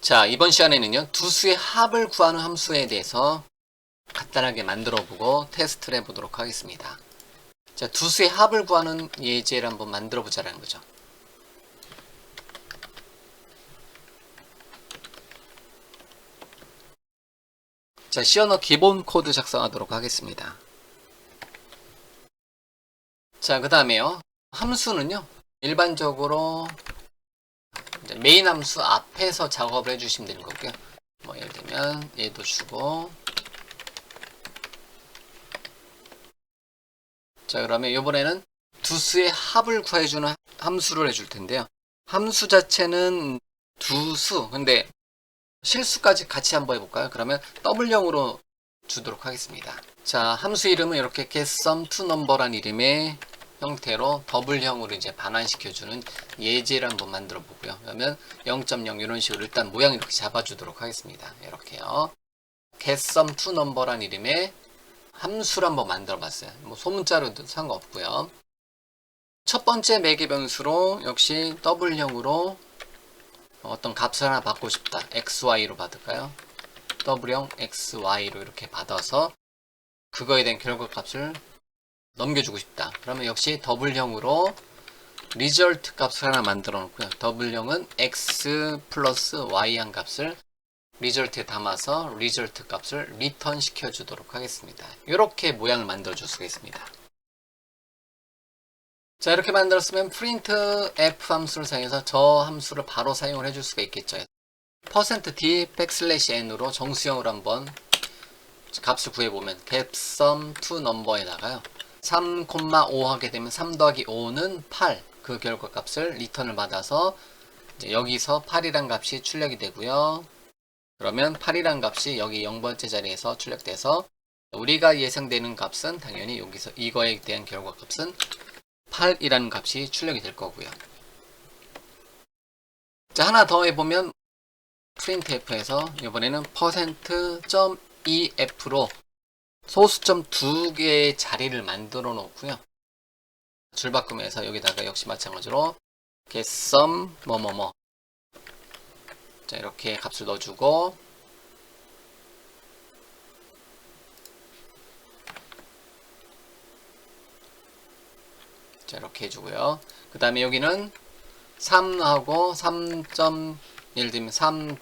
자, 이번 시간에는요, 두 수의 합을 구하는 함수에 대해서 간단하게 만들어 보고 테스트를 해 보도록 하겠습니다. 자, 두 수의 합을 구하는 예제를 한번 만들어 보자라는 거죠. 자, 시언어 기본 코드 작성하도록 하겠습니다. 자, 그 다음에요. 함수는요, 일반적으로 메인 함수 앞에서 작업을 해주시면 되는 거고요. 뭐 예를 들면 얘도 주고 자 그러면 이번에는 두 수의 합을 구해주는 함수를 해줄 텐데요. 함수 자체는 두 수, 근데 실수까지 같이 한번 해볼까요? 그러면 W형으로 주도록 하겠습니다. 자, 함수 이름은 이렇게 getSum to number란 이름의 형태로 더블형으로 이제 반환시켜주는 예제를 한번 만들어 보고요. 그러면 0.0 이런 식으로 일단 모양 이렇게 잡아주도록 하겠습니다. 이렇게요. getSum to number란 이름의 함수를 한번 만들어 봤어요. 뭐 소문자로도 상관없고요. 첫 번째 매개 변수로 역시 W형으로 어떤 값을 하나 받고 싶다. XY로 받을까요? W형 XY로 이렇게 받아서 그거에 대한 결과값을 넘겨주고 싶다. 그러면 역시 더블형으로 result 값을 하나 만들어 놓고요. 더블형은 x 플러스 y 한 값을 result에 담아서 result 값을 return 시켜주도록 하겠습니다. 이렇게 모양을 만들어 줄 수가 있습니다. 자 이렇게 만들었으면 print f 함수를 사용해서 저 함수를 바로 사용을 해줄 수가 있겠죠. %d backslash n으로 정수형으로 한번 값을 구해보면 getSum to number에다가요. 3,5 하게 되면 3 더하기 5는 8. 그 결과값을 리턴을 받아서 여기서 8이란 값이 출력이 되고요. 그러면 8이란 값이 여기 0번째 자리에서 출력돼서 우리가 예상되는 값은 당연히 여기서 이거에 대한 결과값은 8이라는 값이 출력이 될 거고요. 자, 하나 더 해보면 printf에서 이번에는 %.ef로 소수점 두 개의 자리를 만들어 놓고요. 줄 바꾸면서 여기다가 역시 마찬가지로 getSum 뭐뭐뭐 자 이렇게 값을 넣어주고 자 이렇게 해주고요. 그 다음에 여기는 3하고 3. 예를 들면 3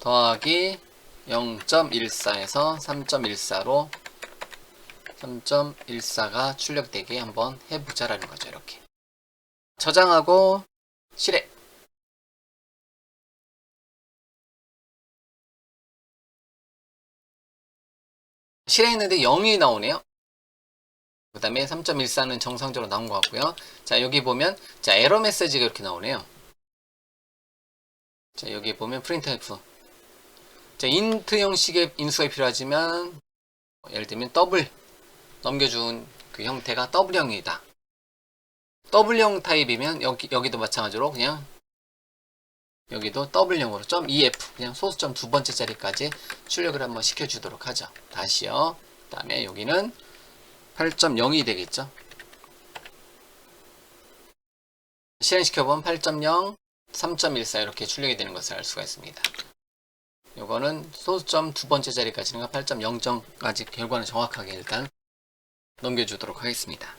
더하기 0.14에서 3.14로 3.14가 출력되게 한번 해보자라는 거죠. 이렇게 저장하고 실행 실행했는데 0이 나오네요. 그 다음에 3.14는 정상적으로 나온 것 같고요. 자 여기 보면 자 에러 메시지가 이렇게 나오네요. 자 여기 보면 printf 자, 인트 형식의 인수가 필요하지만 예를 들면 더블 넘겨준 그 형태가 더블형이다. 더블형 타입이면 여기 여기도 마찬가지로 그냥 여기도 더블형으로 .ef 그냥 소수점 두 번째 자리까지 출력을 한번 시켜주도록 하죠. 다시요. 그 다음에 여기는 8.0이 되겠죠. 실행시켜보면 8.0, 3.14 이렇게 출력이 되는 것을 알 수가 있습니다. 요거는 소수점 두 번째 자리까지는 8.0점까지 결과는 정확하게 일단 넘겨주도록 하겠습니다.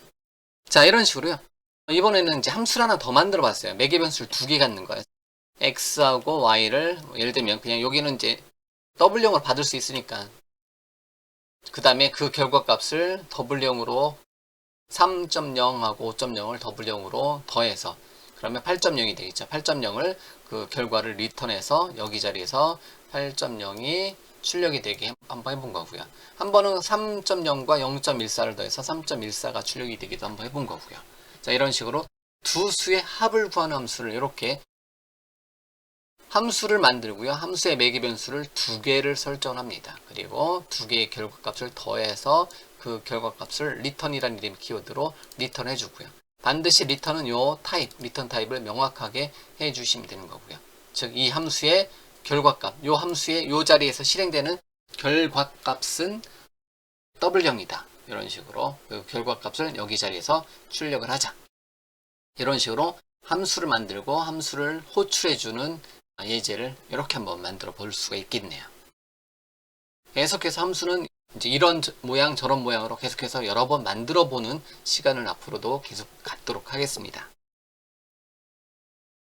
자, 이런 식으로요. 이번에는 이제 함수를 하나 더 만들어 봤어요. 매개 변수를 두 개 갖는 거예요. x하고 y를 예를 들면 그냥 여기는 이제 w형으로 받을 수 있으니까 그 다음에 그 결과값을 w형으로 3.0하고 5.0을 w형으로 더해서 그러면 8.0이 되겠죠. 8.0을 그 결과를 리턴해서 여기 자리에서 8.0이 출력이 되게 한번 해본 거고요. 한 번은 3.0과 0.14를 더해서 3.14가 출력이 되기도 한번 해본 거고요. 자, 이런 식으로 두 수의 합을 구하는 함수를 이렇게 함수를 만들고요. 함수의 매개 변수를 두 개를 설정합니다. 그리고 두 개의 결과값을 더해서 그 결과값을 return이라는 이름 키워드로 리턴 해 주고요. 반드시 리턴은 요 타입, 리턴 타입을 명확하게 해 주시면 되는 거고요. 즉, 이 함수의 결과값, 요 함수의 요 자리에서 실행되는 결과값은 더블형이다. 이런 식으로 그 결과값을 여기 자리에서 출력을 하자. 이런 식으로 함수를 만들고 함수를 호출해주는 예제를 이렇게 한번 만들어 볼 수가 있겠네요. 계속해서 함수는 이제 이런 저- 모양 저런 모양으로 계속해서 여러 번 만들어 보는 시간을 앞으로도 계속 갖도록 하겠습니다.